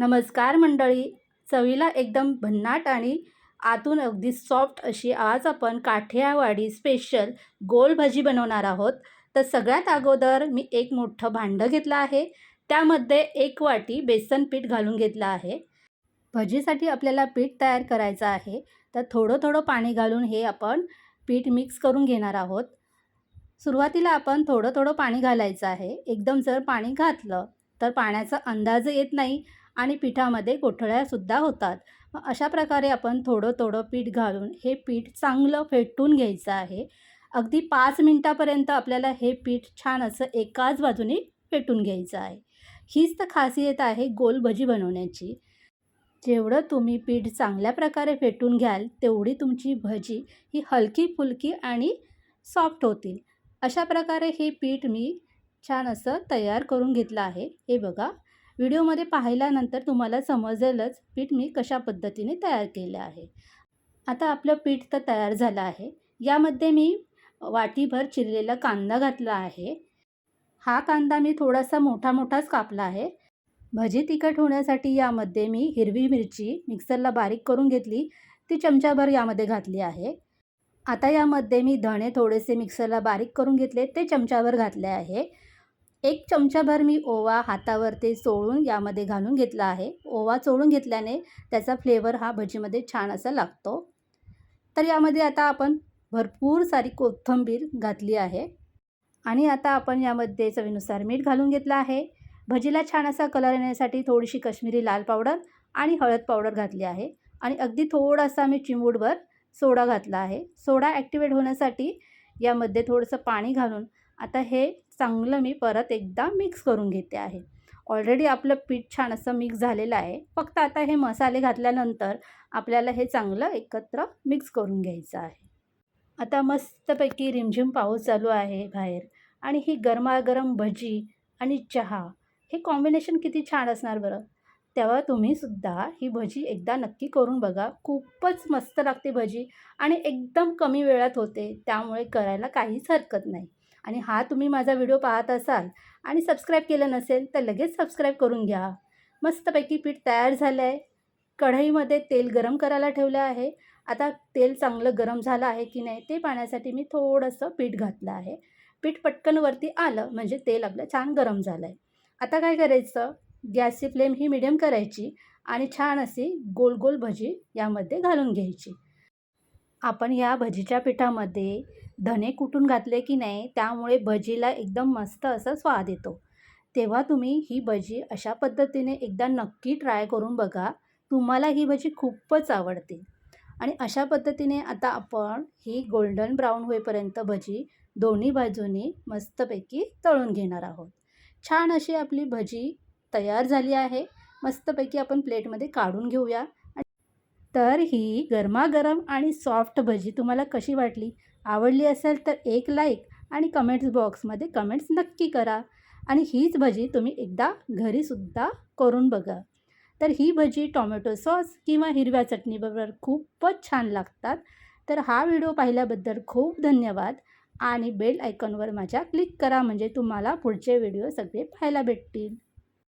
नमस्कार मंडळी. चवीला एकदम भन्नाट आणि आतून अगदी सॉफ्ट अशी आज आपण काठियावाडी स्पेशल गोल भजी बनवणार आहोत. तर सगळ्यात अगोदर मी एक मोठं भांडं घेतलं आहे. त्यामध्ये एक वाटी बेसन पीठ घालून घेतलं आहे. भजीसाठी आपल्याला पीठ तयार करायचं आहे. तर थोडं थोडं पाणी घालून हे आपण पीठ मिक्स करून घेणार आहोत. सुरुवातीला आपण थोडं थोडं पाणी घालायचं आहे. एकदम जर पाणी घातलं तर पाण्याचा अंदाज येत नाही. आणि पिठामध्ये गोठळ्यासुद्धा होतात. मग अशा प्रकारे आपण थोडं थोडं पीठ घालून हे पीठ चांगलं फेटून घ्यायचं आहे. अगदी पाच मिनटापर्यंत आपल्याला हे पीठ छान असं एकाच बाजूने फेटून घ्यायचं आहे. हीच तर खासियत आहे गोल भजी बनवण्याची. जेवढं तुम्ही पीठ चांगल्या प्रकारे फेटून घ्याल तेवढी तुमची भजी ही हलकी फुलकी आणि सॉफ्ट होतील. अशा प्रकारे हे पीठ मी छान असं तयार करून घेतलं आहे. हे बघा व्हिडिओमध्ये पाहिल्यानंतर तुम्हाला समजेलच पीठ मी कशा पद्धतीने तयार केलं आहे. आता आपलं पीठ तर तयार झालं आहे. यामध्ये मी वाटीभर चिरलेला कांदा घातला आहे. हा कांदा मी थोडासा मोठा मोठाच कापला आहे. भजी तिखट होण्यासाठी यामध्ये मी हिरवी मिरची मिक्सरला बारीक करून घेतली. ती चमचाभर यामध्ये घातली आहे. आता यामध्ये मी धणे थोडेसे मिक्सरला बारीक करून घेतले. ते चमचाभर घातले आहे. एक चमचाभर मी ओवा हातावर ते चोळून यामध्ये घालून घेतला आहे. ओवा चोळून घेतल्याने त्याचा फ्लेवर हा भजीमध्ये छान असा लागतो. तर यामध्ये आता आपण भरपूर सारी कोथिंबीर घातली आहे. आणि आता आपण यामध्ये चवीनुसार मीठ घालून घेतलं आहे. भजीला छान असा कलर येण्यासाठी थोडीशी कश्मीरी लाल पावडर आणि हळद पावडर घातली आहे. आणि अगदी थोडासा मी चिमूटभर सोडा घातला आहे. सोडा ॲक्टिवेट होण्यासाठी यामध्ये थोडंसं पाणी घालून आता हे चांगलं मी परत एकदा मिक्स करून घेते आहे. ऑलरेडी आपलं पीठ छान असं मिक्स झालेलं आहे. फक्त आता हे मसाले घातल्यानंतर आपल्याला हे चांगलं एकत्र मिक्स करून घ्यायचं आहे. आता मस्तपैकी रिमझिम पाऊस चालू आहे बाहेर. आणि ही गरमागरम भजी आणि चहा हे कॉम्बिनेशन किती छान असणार बरं? तेव्हा तुम्हीसुद्धा ही भजी एकदा नक्की करून बघा. खूपच मस्त लागते भजी आणि एकदम कमी वेळात होते. त्यामुळे करायला काहीच हरकत नाही. आणि हा तुम्ही माझा व्हिडिओ पाहत असाल आणि सबस्क्राईब केलं नसेल तर लगेच सबस्क्राईब करून घ्या. मस्तपैकी पीठ तयार झालं आहे कढईमध्ये तेल गरम करायला ठेवलं आहे. आता तेल चांगलं गरम झालं आहे की नाही ते पाण्यासाठी मी थोडंसं पीठ घातलं आहे. पीठ पटकन वरती आलं म्हणजे तेल आपलं छान गरम झालं आहे आता काय करायचं? गॅसची फ्लेम ही मिडियम करायची आणि छान अशी गोल गोल भजी यामध्ये घालून घ्यायची. आपण या भजीच्या पिठामध्ये धने कुटून घातले की नाही त्यामुळे भजीला एकदम मस्त असा स्वाद येतो. तेव्हा तुम्ही ही भजी अशा पद्धतीने एकदा नक्की ट्राय करून बघा. तुम्हाला ही भजी खूपच आवडते. आणि अशा पद्धतीने आता आपण ही गोल्डन ब्राऊन होईपर्यंत भजी दोन्ही बाजूनी मस्तपैकी तळून घेणार आहोत. छान अशी आपली भजी तयार झाली आहे. मस्तपैकी आपण प्लेटमध्ये काढून घेऊया. तर ही गरमागरम आणि सॉफ्ट भजी तुम्हाला कशी वाटली? आवडली असेल तर एक लाईक आणि कमेंट्स बॉक्समध्ये कमेंट्स नक्की करा. आणि हीच भजी तुम्ही एकदा घरीसुद्धा करून बघा. तर ही भजी टॉमॅटो सॉस किंवा हिरव्या चटणीबरोबर खूपच छान लागतात. तर हा व्हिडिओ पाहिल्याबद्दल खूप धन्यवाद. आणि बेल आयकॉनवर माझ्या क्लिक करा म्हणजे तुम्हाला पुढचे व्हिडिओ सगळे पाहायला भेटतील.